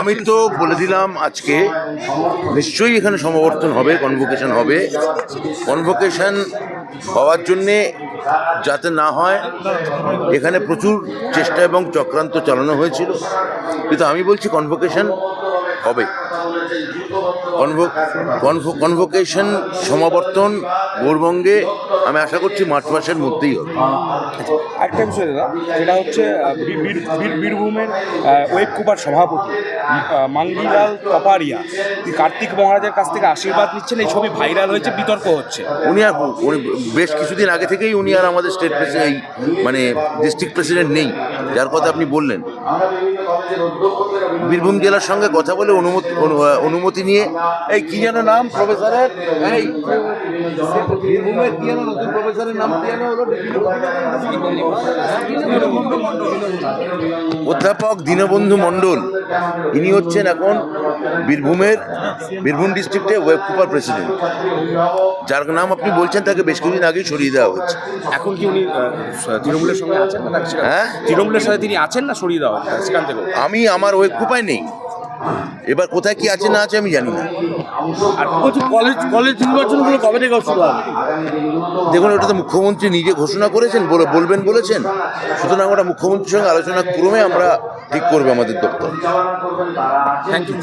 আমি তো বলে দিলাম আজকে, নিশ্চয়ই এখানে সমাবর্তন হবে কনভোকেশন হবে। কনভোকেশন হওয়ার জন্যে যাতে না হয়, এখানে প্রচুর চেষ্টা এবং চক্রান্ত চালানো হয়েছিল। কিন্তু আমি বলছি কনভোকেশন হবে। কনভোকেশন সমাবর্তন, গৌরবঙ্গে আমি আশা করছি মার্চ মাসের মধ্যেই হবে। একটা বিষয় দাদা, সেটা হচ্ছে বীরভূমের ওয়েব কুপার সভাপতি। মাঙ্গিলাল কপারিয়া। কার্তিক মহারাজের কাছ থেকে আশীর্বাদ নিচ্ছেন? এই ছবি ভাইরাল হয়েছে, বিতর্ক হচ্ছে। উনি আর উনি বেশ কিছুদিন আগে থেকেই উনি আর আমাদের স্টেট প্রেসিডেন্ট মানে ডিস্ট্রিক্ট প্রেসিডেন্ট নেই, যার কথা আপনি বললেন। বীরভূম জেলার সঙ্গে কথা বলে অনুমতি অনুমতি নিয়ে, এই কি যেন নাম প্রফেসরের? এই, বীরভূমের প্রফেসরের? অধ্যাপক দীনবন্ধু মণ্ডল। ইনি হচ্ছেন এখন বীরভূমের বীরভূম ডিস্ট্রিক্টে ওয়েব কুপার প্রেসিডেন্ট। যার নাম আপনি বলছেন তাকে বেশ কিছুদিন আগেই সরিয়ে দেওয়া হয়েছে এখন কি উনি তৃণমূলের সঙ্গে আছেন? হ্যাঁ? তৃণমূলের সাথে তিনি আছেন না সরিয়ে দেওয়া হয়েছে সেখান থেকে আমি আমার ওয়েব কুপায় নেই। এবার কোথায় কি আছে না আছে আমি জানি না। আর বলছি কলেজ কলেজ নির্বাচনগুলো কবে থেকে শুরু হবে? দেখুন ওটা তো মুখ্যমন্ত্রী নিজে ঘোষণা করেছেন বলে বলবেন বলেছেন। সুতরাং ওটা মুখ্যমন্ত্রীর সঙ্গে আলোচনা ক্রমে আমরা ঠিক করব আমাদের দপ্তর। Thank you